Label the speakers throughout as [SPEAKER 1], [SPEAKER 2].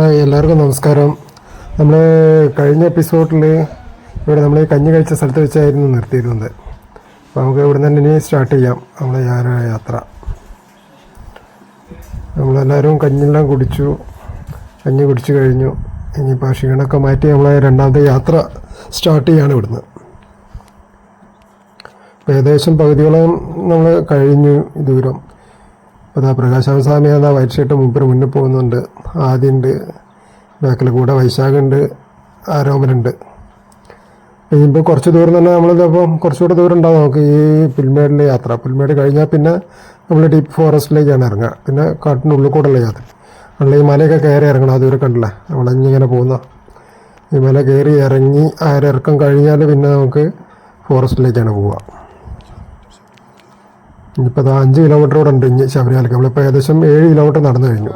[SPEAKER 1] എല്ലാവർക്കും നമസ്കാരം. നമ്മൾ കഴിഞ്ഞ എപ്പിസോഡിൽ ഇവിടെ നമ്മൾ കഞ്ഞി കഴിച്ച സ്ഥലത്ത് വെച്ചായിരുന്നു നിർത്തിയിരുന്നത്. അപ്പോൾ നമുക്ക് ഇവിടെ നിന്ന് ഇനി സ്റ്റാർട്ട് ചെയ്യാം. നമ്മളെ യാത്ര. നമ്മളെല്ലാവരും കഞ്ഞിയെല്ലാം കുടിച്ചു. കഞ്ഞി കുടിച്ചു കഴിഞ്ഞു. ഇനിയിപ്പോൾ ക്ഷീണമൊക്കെ മാറ്റി നമ്മളെ രണ്ടാമത്തെ യാത്ര സ്റ്റാർട്ട് ചെയ്യാണ് ഇവിടുന്ന്. അപ്പോൾ ഏകദേശം പകുതിയോളം നമ്മൾ കഴിഞ്ഞു ദൂരം. അതാ പ്രകാശാമ സ്വാമി അതാ വൈറ്റ് മുമ്പിൽ മുന്നിൽ പോകുന്നുണ്ട്. ആദ്യമുണ്ട് ബാക്കിൽ കൂടെ വൈശാഖുണ്ട് ആരോമലുണ്ട് ഇനിയിപ്പോൾ കുറച്ച് ദൂരം തന്നെ നമ്മളിതിപ്പം കുറച്ചുകൂടെ ദൂരം ഉണ്ടാകും നമുക്ക് ഈ പുൽമേടിലെ യാത്ര. പുൽമേട് കഴിഞ്ഞാൽ പിന്നെ നമ്മൾ ഡീപ്പ് ഫോറസ്റ്റിലേക്കാണ് ഇറങ്ങുക. പിന്നെ കാട്ടിന്റെ ഉള്ളിൽ കൂടെയുള്ള യാത്ര. നമ്മൾ ഈ മലയൊക്കെ കയറി ഇറങ്ങണം. ദൂരം കണ്ടില്ല? വളഞ്ഞിങ്ങനെ പോകുന്ന. ഈ മല കയറി ഇറങ്ങി ആ ഇറക്കം കഴിഞ്ഞാൽ പിന്നെ നമുക്ക് ഫോറസ്റ്റിലേക്കാണ് പോവുക. ഇനിയിപ്പോൾ അത് അഞ്ച് കിലോമീറ്റർ കൂടെ ഉണ്ട് ഇനി ശബരിമലയ്ക്ക് നമ്മളിപ്പോൾ ഏകദേശം ഏഴ് കിലോമീറ്റർ നടന്നു കഴിഞ്ഞു.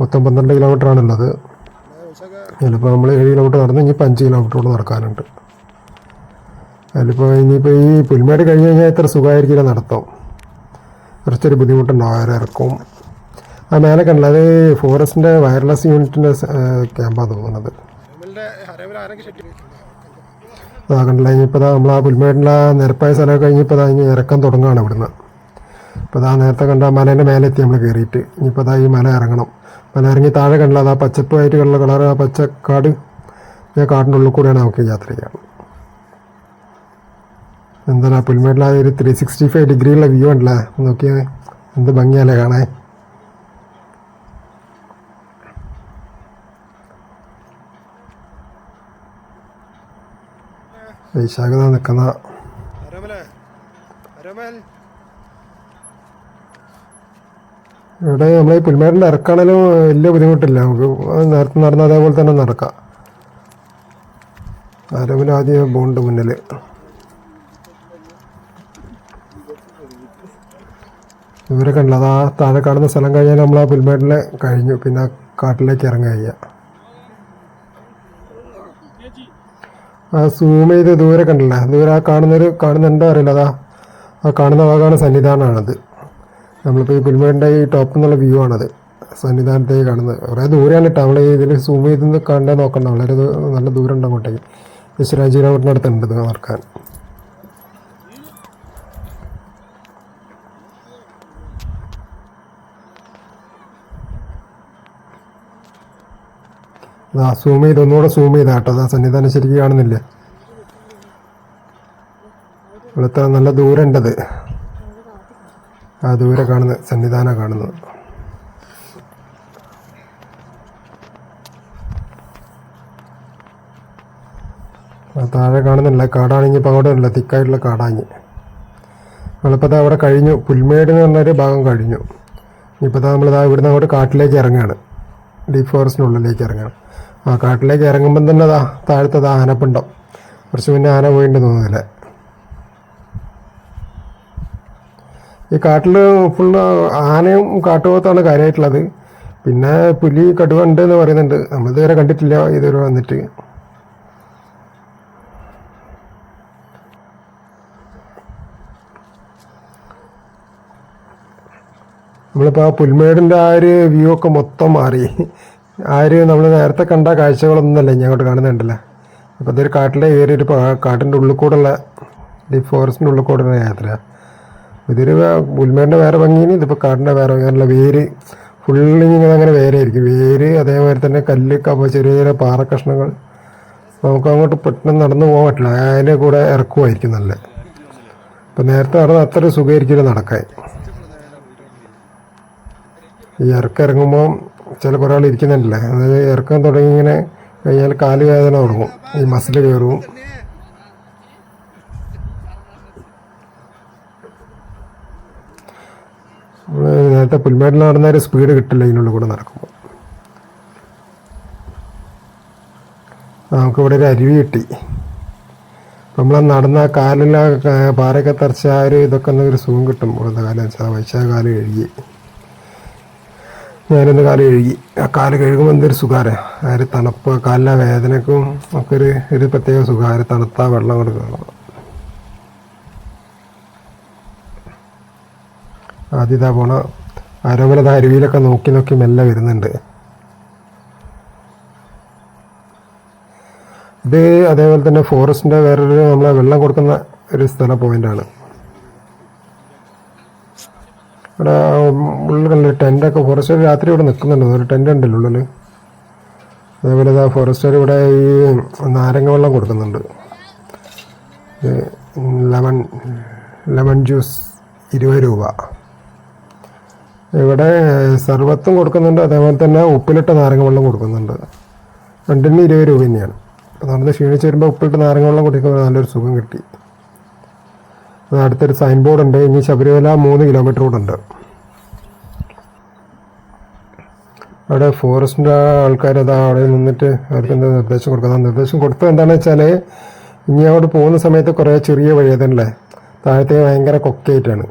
[SPEAKER 1] മൊത്തം പന്ത്രണ്ട് കിലോമീറ്റർ ആണുള്ളത്. അതിലിപ്പോൾ നമ്മൾ ഏഴ് കിലോമീറ്റർ നടന്ന് ഇനിയിപ്പോൾ അഞ്ച് കിലോമീറ്റർ കൂടെ നടക്കാനുണ്ട്. അതിലിപ്പോൾ ഇനിയിപ്പോൾ ഈ പുൽമേട് കഴിഞ്ഞ് കഴിഞ്ഞാൽ എത്ര സുഖമായിരിക്കില്ല നടത്തം. കുറച്ചൊരു ബുദ്ധിമുട്ടുണ്ടാവും ആരെ ഇറക്കും. ആ മേലെ കണ്ടില്ല അത് ഫോറസ്റ്റിന്റെ വയർലെസ് യൂണിറ്റിന്റെ ക്യാമ്പാണ് തോന്നുന്നത്. അതാ കണ്ടില്ല ഇനിയിപ്പോൾ നമ്മൾ ആ പുൽമേടിന്റെ ആ നിരപ്പായ സ്ഥലമൊക്കെ ഇനി ഇറക്കാൻ തുടങ്ങുകയാണ് ഇവിടുന്ന്. ഇപ്പോൾ അതാ നേരത്തെ കണ്ട മലേന്റെ മേലെത്തി നമ്മൾ കയറിയിട്ട് ഇനിയിപ്പോൾ അതാ ഈ മല ഇറങ്ങണം. മല ഇറങ്ങി താഴെ കണ്ടില്ല അതാ പച്ചപ്പായിട്ട് കണ്ടുള്ള കളർ ആ പച്ചക്കാട് ഞാൻ കാടിന്റെ ഉള്ളിൽ കൂടെയാണ് നമുക്ക് യാത്ര ചെയ്യാറ് എന്താണ് ആ പുൽമേടിലെ ആ ഒരു ത്രീ സിക്സ്റ്റി ഫൈവ് ഡിഗ്രിയുള്ള വ്യൂ ഉണ്ടല്ലേ? നോക്കിയാൽ എന്ത് ഭംഗിയല്ലേ കാണാൻ. വൈശാഖ നിൽക്കുന്ന ഇവിടെ നമ്മളെ ഈ പുൽമേടിന്റെ ഇറക്കാണെങ്കിലും വലിയ ബുദ്ധിമുട്ടില്ല. നമുക്ക് നേരത്തെ നടന്ന അതേപോലെ തന്നെ നടക്കാം. ആരെങ്കിലും ആദ്യം ബോണ്ട് മുന്നിൽ ഇവരെ കണ്ടില്ല അത് ആ താഴെ കാണുന്ന സ്ഥലം കഴിഞ്ഞാൽ നമ്മൾ ആ പുൽമേട്ടിൽ കഴിഞ്ഞു. പിന്നെ കാട്ടിലേക്ക് ഇറങ്ങുക ആ സൂം ചെയ്ത് ദൂരെ കണ്ടില്ല. ദൂരെ ആ കാണുന്നൊരു കാണുന്നുണ്ടോ അറിയില്ല. അതാ ആ കാണുന്ന ഭാഗമാണ് സന്നിധാനമാണത്. നമ്മളിപ്പോൾ ഈ പുൽമേടിന്റെ ഈ ടോപ്പിൽ നിന്നുള്ള വ്യൂ ആണത്. സന്നിധാനത്തേക്ക് കാണുന്നത്. കുറേ ദൂരെയാണ് കേട്ടോ നമ്മൾ ഇതിൽ സൂം ചെയ്ത് കണ്ടേ നോക്കണ്ട. വളരെ നല്ല ദൂരം ഉണ്ട് അങ്ങോട്ടേക്ക് വിശ്വരാജീനോട്ടിന്റെ അടുത്തുണ്ട് ഇത് മറക്കാൻ ആ സൂം ചെയ്ത് ഒന്നുകൂടെ സൂം ചെയ്താ കേട്ടോ. അതാ സന്നിധാനം ശരിക്കും കാണുന്നില്ല. ഇവിടുത്തെ നല്ല ദൂരം ഉണ്ടത് ആ ദൂരെ കാണുന്ന സന്നിധാനം കാണുന്നത്. താഴെ കാണുന്നില്ല കാടാണിഞ്ഞ് ഇപ്പോൾ അങ്ങോട്ട് ഇല്ല തിക്കായിട്ടുള്ള കാടാഞ്ഞ് നമ്മളിപ്പോൾ അവിടെ കഴിഞ്ഞു. പുൽമേട് എന്ന് പറഞ്ഞൊരു ഭാഗം കഴിഞ്ഞു. ഇപ്പോൾ നമ്മളിതാ ഇവിടുന്ന് അങ്ങോട്ട് കാട്ടിലേക്ക് ഇറങ്ങുകയാണ് ഡീപ്പ് ഫോറസ്റ്റിനുള്ളിലേക്ക് ഇറങ്ങുകയാണ് ആ കാട്ടിലേക്ക് ഇറങ്ങുമ്പം തന്നെ അതാ താഴത്തത് ആനപ്പിണ്ടം. കുറച്ച് മുന്നേ ആന പോയിട്ട് തോന്നുന്നില്ല. ഈ കാട്ടിൽ ഫുള്ള് ആനയും കാട്ടുപോത്താണ് കാര്യമായിട്ടുള്ളത് പിന്നെ പുലി കടുവ ഉണ്ട് എന്ന് പറയുന്നുണ്ട് നമ്മളിതുവരെ കണ്ടിട്ടില്ല ഇതുവരെ വന്നിട്ട്. നമ്മളിപ്പോൾ ആ പുൽമേടിന്റെ ആ ഒരു വ്യൂ ഒക്കെ മൊത്തം മാറി. ആ ഒരു നമ്മൾ നേരത്തെ കണ്ട കാഴ്ചകളൊന്നുമല്ല ഞാൻ അങ്ങോട്ട് കാണുന്നുണ്ടല്ലോ? അപ്പോൾ ഇതൊരു കാട്ടിലെ ഏരിയ ഒരു കാട്ടിന്റെ ഉള്ളിൽ കൂടെയുള്ള ഈ ഫോറസ്റ്റിന്റെ ഉള്ളിൽ കൂടെയുള്ള യാത്ര ഇതൊരു പുൽമേടിന്റെ വേറെ ഭംഗിയാണ് ഇതിപ്പോൾ കാടിന്റെ വേറെ ഭംഗിയാണ് വേര്. ഫുള്ളി ഇങ്ങനെ അങ്ങനെ ആയിരിക്കും വേര് അതേമാതിരി തന്നെ കല്ല് കപ്പ ചെറിയ ചെറിയ പാറ കഷ്ണങ്ങൾ നമുക്ക് അങ്ങോട്ട് പെട്ടെന്ന് നടന്നു പോകാൻ പറ്റില്ല. അതിന്റെ കൂടെ ഇറക്കുമായിരിക്കും നല്ല. അപ്പം നേരത്തെ നടന്ന് അത്ര സുഖമായിരിക്കില്ല നടക്കാൻ. ഈ ഇറക്കം ഇറങ്ങുമ്പോൾ ചില കുറേ ആൾ ഇരിക്കുന്നുണ്ടല്ലേ? അതായത് ഇറക്കം തുടങ്ങി ഇങ്ങനെ കഴിഞ്ഞാൽ കാൽ വേദന തുടങ്ങും. ഈ മസിൽ കയറും. നമ്മൾ നേരത്തെ പുൽമേട്ടിൽ നടന്ന ഒരു സ്പീഡ് കിട്ടില്ല ഇതിനുള്ളിൽ കൂടെ നടക്കുമ്പോൾ നമുക്കിവിടെ ഒരു അരുവി കിട്ടി. നമ്മൾ നടന്ന കാലില പാറയൊക്കെ തറച്ച ആ ഒരു ഇതൊക്കെ ഒരു സുഖം കിട്ടും. ഇവിടുത്തെ കാലം വെച്ചാൽ വൈശാഖ കാൽ കഴുകി. ഞാനിന്ന് കാൽ കഴുകി. ആ കാൽ കഴുകുമ്പോൾ എന്തൊരു സുഖാരം ആ ഒരു തണുപ്പ് കാലിലെ വേദനക്കും ഒക്കെ ഒരു ഒരു പ്രത്യേക സുഖം. തണുത്ത വെള്ളം കൊടുക്കണം ആദ്യതാ പോണ അരവല അരുവിയിലൊക്കെ നോക്കി നോക്കി മെല്ലെ വരുന്നുണ്ട്. ഇത് അതേപോലെ തന്നെ ഫോറസ്റ്റിന്റെ വേറൊരു നമ്മളെ വെള്ളം കൊടുക്കുന്ന ഒരു സ്ഥല പോയിന്റാണ് ഇവിടെ കണ്ടില്ല ടെന്റൊക്കെ ഫോറസ്റ്റ് രാത്രി ഇവിടെ നിൽക്കുന്നുണ്ട് ഒരു ടെന്റ് ഉണ്ടല്ലോ ഉള്ളിൽ. അതേപോലെ ഇതാ ഫോറസ്റ്റർ ഇവിടെ ഈ നാരങ്ങ വെള്ളം കൊടുക്കുന്നുണ്ട്. ലെമൺ ലെമൺ ജ്യൂസ് ഇരുപത് രൂപ. ഇവിടെ സർവത്തും കൊടുക്കുന്നുണ്ട്. അതേപോലെ തന്നെ ഉപ്പിലിട്ട നാരങ്ങ വെള്ളം കൊടുക്കുന്നുണ്ട്. രണ്ടിന് ഇരുപത് രൂപ തന്നെയാണ്. നടന്ന് ക്ഷീണിച്ച് വരുമ്പോൾ ഉപ്പിലിട്ട് നാരങ്ങ വെള്ളം കുടിക്കുമ്പോൾ നല്ലൊരു സുഖം കിട്ടി. അത് അടുത്തൊരു സൈൻ ബോർഡ് ഉണ്ട്. ഇനി ശബരിമല മൂന്ന് കിലോമീറ്റർ കൂടെ ഉണ്ട്. അവിടെ ഫോറസ്റ്റിന്റെ ആൾക്കാർ അത് അവിടെ നിന്നിട്ട് അവർക്ക് എന്താ നിർദ്ദേശം കൊടുക്കുന്നത്? നിർദ്ദേശം കൊടുത്തത് എന്താണെന്ന് വെച്ചാൽ ഇനി അവിടെ പോകുന്ന സമയത്ത് കുറേ ചെറിയ വഴി അതല്ലേ താഴത്തെ ഭയങ്കര കൊക്കയായിട്ടാണ്.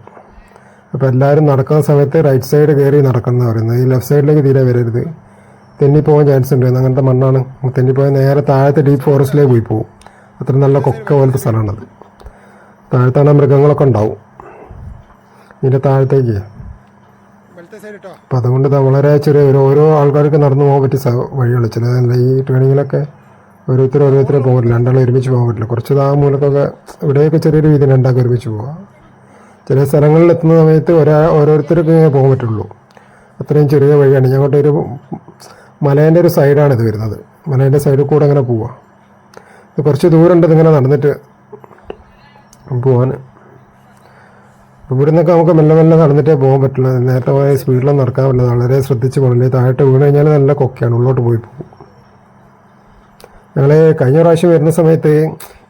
[SPEAKER 1] അപ്പോൾ എല്ലാവരും നടക്കുന്ന സമയത്ത് റൈറ്റ് സൈഡ് കയറി നടക്കണം പറയുന്നത്. ഈ ലെഫ്റ്റ് സൈഡിലേക്ക് തീരെ വരരുത്. തെന്നിപ്പോകാൻ ചാൻസ് ഉണ്ട്. അങ്ങനത്തെ മണ്ണാണ്. തെന്നിപ്പോയാൽ നേരെ താഴത്തെ ഡീപ്പ് ഫോറസ്റ്റിലേക്ക് പോയി പോകും അത്ര നല്ല കൊക്ക പോലത്തെ സ്ഥലമാണത്. താഴത്താണ് മൃഗങ്ങളൊക്കെ ഉണ്ടാവും. ഇതിന്റെ താഴത്തേക്ക്. അപ്പം അതുകൊണ്ട് വളരെ ചെറിയ ഒരു ഓരോ ആൾക്കാർക്ക് നടന്നു പോകാൻ പറ്റിയ വഴികൾ ചില ഈ ട്രെയിനിങ്ങിലൊക്കെ ഓരോരുത്തരും ഓരോരുത്തരെ പോകില്ല രണ്ടാളും ഒരുമിച്ച് പോകാൻ പറ്റില്ല. കുറച്ച് ആ മൂലക്കൊക്കെ ഇവിടെയൊക്കെ ചെറിയൊരു രീതിയിൽ രണ്ടാൾക്ക് ഒരുമിച്ച് പോകാം ചില സ്ഥലങ്ങളിൽ എത്തുന്ന സമയത്ത് ഒരാ ഓരോരുത്തർക്ക് പോകാൻ പറ്റുള്ളൂ. അത്രയും ചെറിയ വഴിയാണ്. ഞങ്ങളുടെ ഒരു മലേന്റെ ഒരു സൈഡാണ് ഇത് വരുന്നത്. മലേന്റെ സൈഡിൽ കൂടെ അങ്ങനെ പോവാം. ഇത് കുറച്ച് ദൂരമുണ്ട് ഇതിങ്ങനെ നടന്നിട്ട് പോവാൻ. ഇവിടെ നിന്നൊക്കെ നമുക്ക് മെല്ലെ മെല്ലെ നടന്നിട്ടേ പോകാൻ പറ്റില്ല നേരത്തെ പോയ സ്പീഡിലൊന്നും നടക്കാൻ പറ്റില്ല. വളരെ ശ്രദ്ധിച്ച് പോകണം. ഈ താഴോട്ട് വീണ് കഴിഞ്ഞാൽ നല്ല കൊക്കയാണ്. ഉള്ളോട്ട് പോയി പോകും. ഞങ്ങൾ കഴിഞ്ഞ പ്രാവശ്യം വരുന്ന സമയത്ത്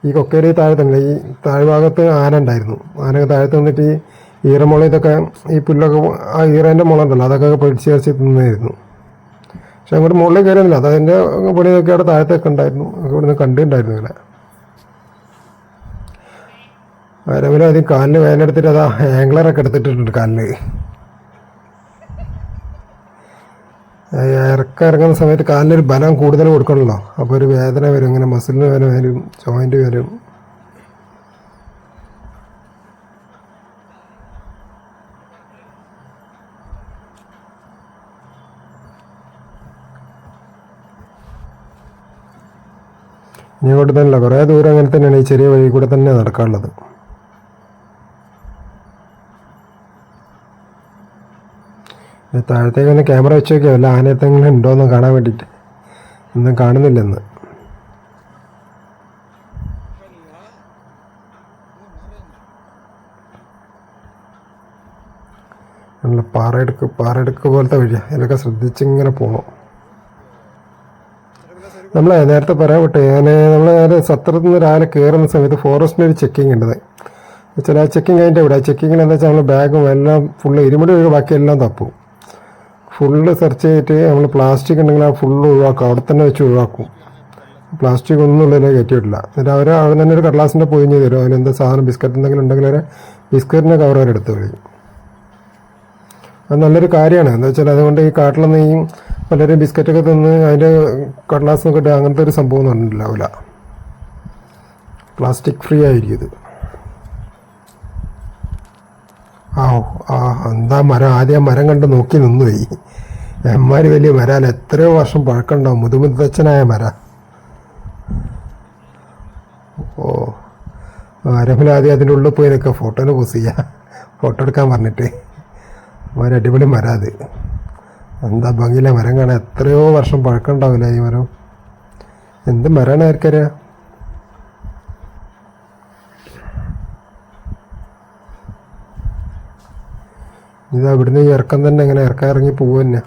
[SPEAKER 1] ഈ കൊക്കയുടെ താഴത്തുണ്ട്. ഈ താഴ്ഭാഗത്ത് ആന ഉണ്ടായിരുന്നു. ആന താഴത്ത് നിന്നിട്ട് ഈ ഈറമുള ഇതൊക്കെ ഈ പുല്ലൊക്കെ ആ ഈറേന്റെ മുള ഉണ്ടല്ലോ അതൊക്കെ പിടിച്ച് ചേർച്ച് തിന്നായിരുന്നു. പക്ഷെ അങ്ങോട്ട് മുകളിൽ കയറുന്നില്ല അത് അതിന്റെ പൊടി ഇതൊക്കെ അവിടെ താഴത്തൊക്കെ ഉണ്ടായിരുന്നു. ഇവിടുന്ന് കണ്ടിട്ടുണ്ടായിരുന്നു ഇങ്ങനെ ആരെങ്കിലും ആദ്യം കാലിന് വേനെടുത്തിട്ട് അതാ ആംഗ്ലറൊക്കെ എടുത്തിട്ടുണ്ട് കാലിന് ഇറക്കം ഇറങ്ങുന്ന സമയത്ത് കാലിനൊരു ബലം കൂടുതൽ കൊടുക്കണമല്ലോ അപ്പോൾ ഒരു വേദന വരും ഇങ്ങനെ മസിലിന് വേദന വരും ജോയിന്റ് വരും. ഇനി കൂടെ തന്നെയല്ല കുറേ ദൂരം അങ്ങനെ തന്നെയാണ് ഈ ചെറിയ വഴി കൂടെ തന്നെ നടക്കാനുള്ളത്. താഴത്തേക്ക് ഒന്ന് ക്യാമറ വെച്ച് നോക്കിയാൽ വല്ല ആനയത്തെങ്കിലും ഉണ്ടോയെന്ന് കാണാൻ വേണ്ടിയിട്ട് ഒന്നും കാണുന്നില്ലെന്ന്. നല്ല പാറയെടുക്ക് പാറയെടുക്ക് പോലത്തെ വഴിയാണ് ഇതിലൊക്കെ ശ്രദ്ധിച്ചിങ്ങനെ പോകണം നമ്മൾ നേരത്തെ പറയാൻ വിട്ടു ഞാൻ നമ്മൾ നേരെ സത്രത്തിൽ നിന്ന് രാവിലെ കയറുന്ന സമയത്ത് ഫോറസ്റ്റിന് ഒരു ചെക്കിംഗ് ഉണ്ട്. ചില ചെക്കിംഗ് അതിന്റെ ഇവിടെ ചെക്കിങ്ങിന് എന്താ വെച്ചാൽ നമ്മൾ ബാഗും എല്ലാം ഫുള്ള് ഇരുമുടി ഒഴികെ ബാക്കി എല്ലാം തപ്പും. ഫുള്ള് സെർച്ച് ചെയ്തിട്ട് നമ്മൾ പ്ലാസ്റ്റിക് ഉണ്ടെങ്കിൽ ആ ഫുള്ള് ഒഴിവാക്കും. അവിടെ തന്നെ വെച്ച് ഒഴിവാക്കും. പ്ലാസ്റ്റിക് ഒന്നും ഉള്ളതിനെ കയറ്റിയിട്ടില്ല. എന്നിട്ട് അവർ അവിടെ തന്നെ ഒരു കടലാസിന്റെ പൊയിഞ്ഞ് തരും. അതിനെന്താ സാധനം ബിസ്ക്കറ്റ് എന്തെങ്കിലും ഉണ്ടെങ്കിൽ അവരെ ബിസ്ക്കറ്റിന്റെ കവർ അവർ എടുത്ത് കളയും. അത് നല്ലൊരു കാര്യമാണ്. എന്താ വെച്ചാൽ അതുകൊണ്ട് ഈ കാട്ടിലൊന്നും ഈ പലരും ബിസ്ക്കറ്റൊക്കെ തിന്ന് അതിന്റെ കടലാസ് ഇട്ട് അങ്ങനത്തെ ഒരു സംഭവം ഒന്നും ഉണ്ടാവില്ല. പ്ലാസ്റ്റിക് ഫ്രീ ആയിരിക്കും ഇത്. ആ ആ എന്താ മരം? ആദ്യം മരം കണ്ട് നോക്കി നിന്നുപോയി എമ്മാര് വലിയ മരാൽ എത്രയോ വർഷം പഴക്കമുണ്ടാവും. മുതുമുത്തച്ഛനായ മര. ഓ ആരെങ്കിലും ആദ്യം അതിന്റെ ഉള്ളിൽ പോയി നിൽക്കുക. ഫോട്ടോനെ പോസ് ചെയ്യുക ഫോട്ടോ എടുക്കാൻ പറഞ്ഞിട്ട്. മരം അടിപൊളി മരം അത്. എന്താ ഭംഗിയിലെ മരം കാണാൻ? എത്രയോ വർഷം പഴക്കമുണ്ടാവില്ല ഈ മരം? എന്ത് മരമാണ് ആർക്കറിയാം? ഇത് അവിടുന്ന് ഈ ഇറക്കം തന്നെ ഇങ്ങനെ ഇറക്കാൻ ഇറങ്ങി പോകുക തന്നെ.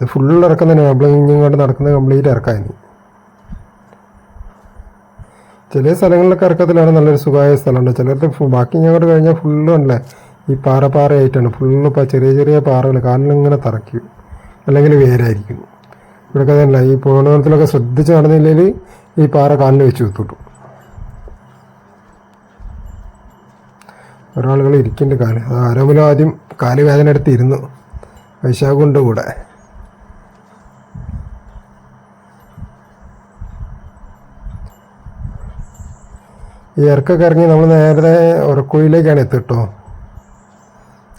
[SPEAKER 1] ഇത് ഫുൾ ഇറക്കം തന്നെ. നമ്മൾ ഇങ്ങോട്ട് നടക്കുന്നത് കംപ്ലീറ്റ് ഇറക്കാൻ ചില സ്ഥലങ്ങളിലൊക്കെ ഇറക്കത്തിലാണ് നല്ലൊരു സുഖമായ സ്ഥലമുണ്ട്. ഫു- ബാക്കി ഇങ്ങോട്ട് കഴിഞ്ഞാൽ ഫുള്ള് ഉണ്ടല്ലേ? ഈ പാറ പാറയായിട്ടാണ് ഫുള്ള് ഇപ്പോൾ ചെറിയ ചെറിയ പാറകൾ കാലിലിങ്ങനെ തറയ്ക്കും. അല്ലെങ്കിൽ വേരായിരിക്കും. ഇവിടെയൊക്കെ തന്നെ ഈ പോണത്തിലൊക്കെ ശ്രദ്ധിച്ച് നടന്നില്ലെങ്കിൽ ഈ പാറ കാലിൽ വെച്ച് കുത്തിട്ടു ഒരാളുകൾ ഇരിക്കുന്നുണ്ട് കാൽ. അത് ആരോമിലും ആദ്യം കാൽ വേദന എടുത്ത് ഇരുന്നു. വൈശാഖുണ്ട് കൂടെ. ഈ ഇറക്കൊക്കെ ഇറങ്ങി നമ്മൾ നേരത്തെ ഉറക്കുഴിയിലേക്കാണ് എത്തിട്ടോ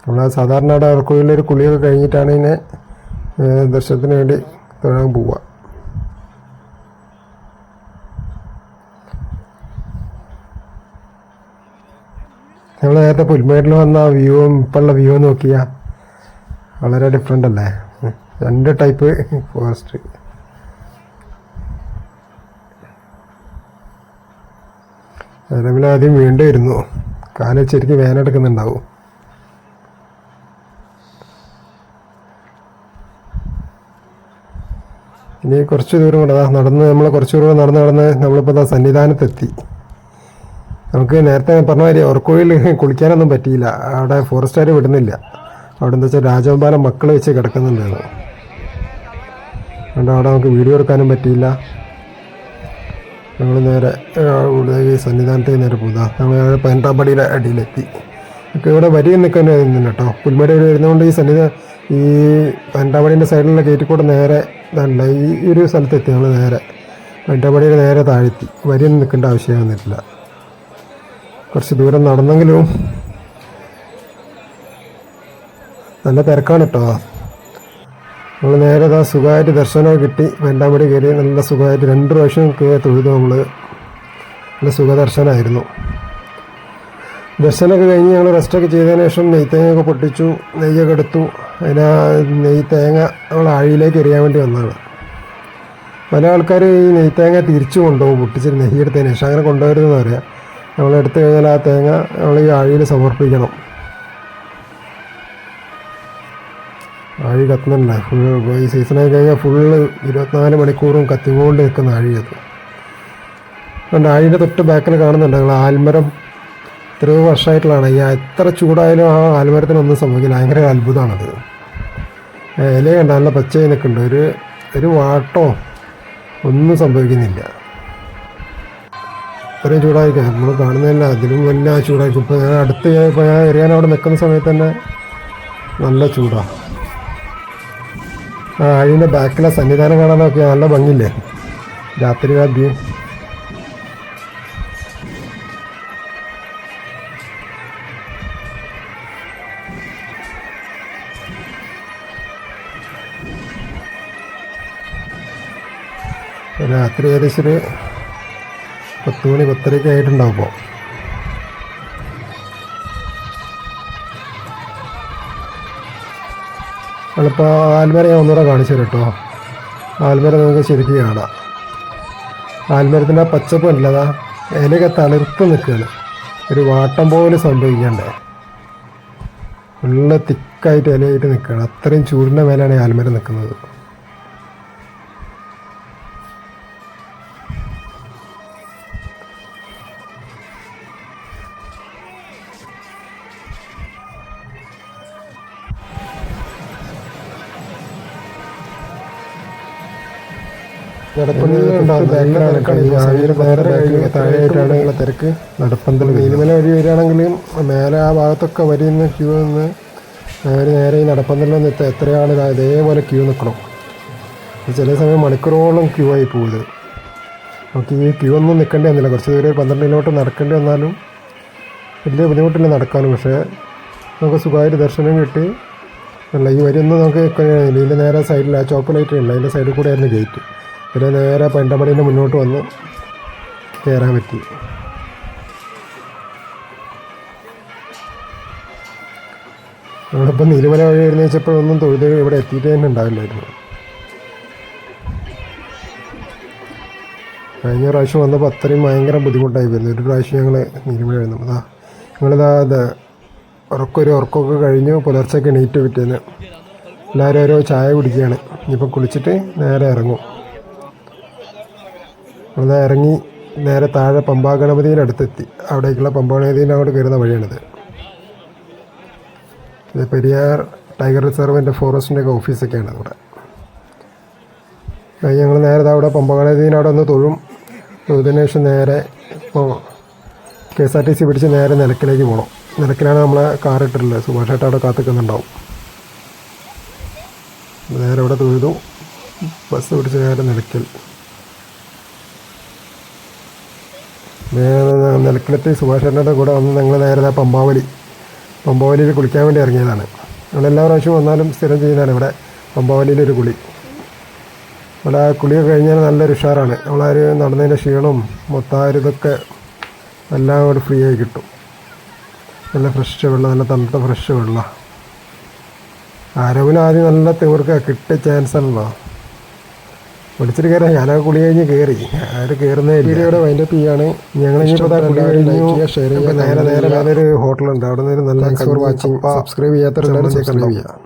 [SPEAKER 1] നമ്മൾ സാധാരണ അവിടെ ഉറക്കുഴിയിലൊരു കുളിയൊക്കെ കഴിഞ്ഞിട്ടാണ് ഇതിനെ ദർശനത്തിന് വേണ്ടി തൊഴാൻ പോവുക. നമ്മൾ നേരത്തെ പുൽമേട്ടിൽ വന്ന ആ വ്യൂവും ഇപ്പോഴുള്ള വ്യൂ നോക്കിയാൽ വളരെ ഡിഫറെന്റ് അല്ലേ? രണ്ട് ടൈപ്പ് ഫോറസ്റ്റ് അതിൽ ആദ്യം വീണ്ടും ഇരുന്നു. കാൽ ശരിക്കും വേനെടുക്കുന്നുണ്ടാവും ഇനി കുറച്ച് ദൂരം കൂടെ നടന്ന് നമ്മൾ കുറച്ച് ദൂരം നടന്ന് നടന്ന് നമ്മളിപ്പോൾ സന്നിധാനത്തെത്തി. നമുക്ക് നേരത്തെ പറഞ്ഞ മാതിരി ഓർക്കോയിൽ കുളിക്കാനൊന്നും പറ്റിയില്ല. അവിടെ ഫോറസ്റ്റുകാർ വിടുന്നില്ല. അവിടെ എന്താ വെച്ചാൽ രാജഗോപാലം മക്കൾ വെച്ച് കിടക്കുന്നുണ്ടായിരുന്നു. അതുകൊണ്ട് അവിടെ നമുക്ക് വീഡിയോ എടുക്കാനും പറ്റിയില്ല. ഞങ്ങൾ നേരെ ഈ സന്നിധാനത്തേക്ക് നേരെ പോകുക നമ്മൾ പതിനെട്ടാമ്പടിയുടെ അടിയിലെത്തി. ഒക്കെ ഇവിടെ വരി നിൽക്കാൻ നിന്നില്ല കേട്ടോ. പുൽമടി വഴി വരുന്നതുകൊണ്ട് ഈ സന്നിധ ഈ പതിനെട്ടാമ്പടീന്റെ സൈഡിലുള്ള ഗേറ്റിൽ കൂടെ നേരെ ഇതല്ല ഈ ഒരു സ്ഥലത്തെത്തി. നമ്മൾ നേരെ പതിനെട്ടാമ്പടിയുടെ നേരെ താഴെത്തി. വരി നിൽക്കേണ്ട ആവശ്യം വന്നിട്ടില്ല. കുറച്ച് ദൂരം നടന്നെങ്കിലും നല്ല തിരക്കാണ് കേട്ടോ നമ്മൾ നേരെ ഇതാ സുഖമായിട്ട് ദർശനമൊക്കെ കിട്ടി. വെണ്ടാമ്പടി കയറി നല്ല സുഖമായിട്ട് രണ്ട് പ്രാവശ്യം കയറി തൊഴുതു നമ്മൾ നല്ല സുഖദർശനമായിരുന്നു ദർശനമൊക്കെ കഴിഞ്ഞ് ഞങ്ങൾ റെസ്റ്റൊക്കെ ചെയ്തതിന് ശേഷം നെയ്ത്തേങ്ങയൊക്കെ പൊട്ടിച്ചു നെയ്യൊക്കെ എടുത്തു. അതിന് ആ നെയ് തേങ്ങ നമ്മൾ ആഴിയിലേക്ക് എറിയാൻ വേണ്ടി വന്നതാണ്. പല ആൾക്കാർ ഈ നെയ്ത്തേങ്ങ തിരിച്ചു കൊണ്ടുപോകും പൊട്ടിച്ചിട്ട് നെയ്യെടുത്തതിന് ശേഷം. അങ്ങനെ കൊണ്ടുവരുന്നതെന്ന് പറയാം. നമ്മൾ എടുത്തു കഴിഞ്ഞാൽ ആ തേങ്ങ നമ്മൾ ഈ ആഴിയിൽ സമർപ്പിക്കണം. ആഴി കത്തുന്നുണ്ട്? ഫുൾ ഈ സീസണായി കഴിഞ്ഞാൽ ഫുള്ള് ഇരുപത്തിനാല് മണിക്കൂറും കത്തിക്കൊണ്ട് നിൽക്കുന്ന ആഴിയത് അതുകൊണ്ട് ആഴിയുടെ തൊട്ട് ബാക്കിൽ കാണുന്നുണ്ട് നിങ്ങൾ ആൽമരം. എത്രയോ വർഷമായിട്ടുള്ളതാണ്. ഈ എത്ര ചൂടായാലും ആ ആൽമരത്തിനൊന്നും സംഭവിക്കില്ല. ഭയങ്കര അത്ഭുതമാണത്. ഇല കണ്ട നല്ല പച്ചയിലൊക്കെ ഉണ്ട്. ഒരു ഒരു വാട്ടോ ഒന്നും സംഭവിക്കുന്നില്ല. ഇത്രയും ചൂടായിരിക്കാം. നമ്മൾ കാണുന്നതല്ല. അതിലും വലിയ ചൂടായിരിക്കും. ഇപ്പോൾ ഞാൻ അടുത്ത് ഇപ്പോൾ ഞാൻ എറിയാൻ അവിടെ നിൽക്കുന്ന സമയത്ത് തന്നെ നല്ല ചൂടാണ് ആ അഴിന്റെ ബാക്കിലെ സന്നിധാനം കാണാനൊക്കെ നല്ല ഭംഗിയില്ലേ? രാത്രി ആദ്യം രാത്രി ഏകദേശം ഒരു പത്ത് മണി പത്തരയ്ക്ക് ആയിട്ടുണ്ടാവും അപ്പോൾ നമ്മളിപ്പോൾ ആൽമര ഞാൻ ഒന്നുകൂടെ കാണിച്ചു തരാം കേട്ടോ. ആൽമര നമുക്ക് ശരിക്കും കാണാം. ആൽമരത്തിന്റെ ആ പച്ചപ്പ് അല്ലതാ ഇലയൊക്കെ തളിർത്ത് നിൽക്കുകയാണ്. ഒരു വാട്ടം പോലെ സംഭവിക്കണ്ടേ. ഫുള്ള് തിക്കായിട്ട് ഇലയായിട്ട് നിൽക്കുകയാണ്. അത്രയും ചൂടിന്റെ മേലാണ് ആൽമര നിൽക്കുന്നത്. താഴെയായിട്ടാണ് തിരക്ക് നടപ്പന്തൽ നീലിമല വഴി വരികയാണെങ്കിലും മേലെ ആ ഭാഗത്തൊക്കെ വരുന്ന ക്യൂ നിന്ന് നേരെ നേരെ ഈ നടപ്പന്തലിൽ നിന്ന് എത്രയാണ് ഇതാ ഇതേപോലെ ക്യൂ നിൽക്കണം? ചില സമയം മണിക്കൂറോളം ക്യൂ ആയി പോകുന്നത്. നമുക്ക് ഈ ക്യൂ ഒന്നും നിൽക്കേണ്ടി വന്നില്ല. കുറച്ച് ദൂരം പന്ത്രണ്ട് കിലോമീറ്റർ നടക്കേണ്ടി വന്നാലും വലിയ ബുദ്ധിമുട്ടില്ല നടക്കാനും. പക്ഷേ നമുക്ക് സുഖമായിട്ട് ദർശനം കിട്ടി. അല്ല ഈ വരിയൊന്നും നമുക്ക് ഇതിന്റെ നേരെ സൈഡിൽ ആ ചോപ്പ് ലൈറ്റ് ഉണ്ട് അതിന്റെ സൈഡിൽ കൂടെ ആയിരുന്നു ഗേറ്റ്. ഇതിൽ നേരെ പെണ്ടമടീന്റെ മുന്നോട്ട് വന്ന് കയറാൻ പറ്റി. നമ്മളിപ്പോൾ നീലിമല വഴി എഴുന്നേച്ചപ്പോഴൊന്നും തൊഴുത് ഇവിടെ എത്തിയിട്ട് തന്നെ ഉണ്ടാവില്ലായിരുന്നു. കഴിഞ്ഞ പ്രാവശ്യം വന്നപ്പോൾ അത്രയും ഭയങ്കര ബുദ്ധിമുട്ടായി വരുന്നു. ഒരു പ്രാവശ്യം ഞങ്ങൾ നീലിമല എഴുതുന്നു അതാ ഞങ്ങളിതാ അത് ഉറക്കൊരു ഉറക്കമൊക്കെ കഴിഞ്ഞു പുലർച്ചയ്ക്ക് എണീറ്റ് പിറ്റേന്ന് എല്ലാവരും ഓരോ ചായ കുടിക്കുകയാണ്. ഇനിയിപ്പോൾ കുളിച്ചിട്ട് നേരെ ഇറങ്ങും. അവിടെ ഇറങ്ങി നേരെ താഴെ പമ്പാ അടുത്തെത്തി. അവിടേക്കുള്ള പമ്പാ അങ്ങോട്ട് കയറുന്ന വഴിയാണിത്. ഇത് പെരിയാർ ടൈഗർ റിസർവിന്റെ ഫോറസ്റ്റിന്റെ ഒക്കെ ഓഫീസൊക്കെയാണ് ഇവിടെ ഞങ്ങൾ നേരെ അവിടെ പമ്പാ അവിടെ ഒന്ന് തൊഴും. തൊഴുതിന് നേരെ ഇപ്പോൾ K S R T C പിടിച്ച് നേരെ നിലക്കിലേക്ക് പോകണം. നിലക്കിലാണ് നമ്മളെ കാർ ഇട്ടിട്ടുള്ളത്. സുഭാഷ് ഏട്ടൻ അവിടെ കാത്തിക്കുന്നുണ്ടാവും. നേരെ അവിടെ തൊഴുതു. ബസ് പിടിച്ച് നേരെ നിലയ്ക്കൽ നിലക്കിലെത്തി സുഭാഷേട്ടന്റെ കൂടെ വന്ന് ഞങ്ങൾ നേരെ പമ്പാവലി. പമ്പാവലിയിൽ കുളിക്കാൻ വേണ്ടി ഇറങ്ങിയതാണ്. ഞങ്ങളെല്ലാ പ്രാവശ്യവും വന്നാലും സ്ഥിരം ചെയ്യുന്നതാണ് ഇവിടെ പമ്പാവലിയിലൊരു കുളി. ഇവിടെ കുളിയൊക്കെ കഴിഞ്ഞാൽ നല്ലൊരു ഉഷാറാണ്. നമ്മളാർ നടന്നതിന്റെ ക്ഷീണവും മൊത്തം ആ ഒരു ഇതൊക്കെ എല്ലാം കൂടി ഫ്രീ ആയി കിട്ടും. നല്ല ഫ്രഷ് വെള്ളം നല്ല തണുത്ത ഫ്രഷ് വെള്ളം. ആരോഗ്യം ആദ്യം നല്ല തീർക്കുക കിട്ടിയ ചാൻസ് ആണല്ലോ. വിളിച്ചിട്ട് കയറാം ഞാനൊക്കെ കുളി കഴിഞ്ഞ് കയറി അവർ കയറുന്ന വീഡിയോയുടെ വൈൻഡപ്പ് ചെയ്യാണ് ഞങ്ങൾ നേരെ നേരെ വേറെ ഒരു ഹോട്ടലുണ്ട് അവിടെ നിന്ന് നല്ല വാച്ചിങ് സബ്സ്ക്രൈബ് ചെയ്യാത്ത സബ്സ്ക്രൈബ് ചെയ്യാം.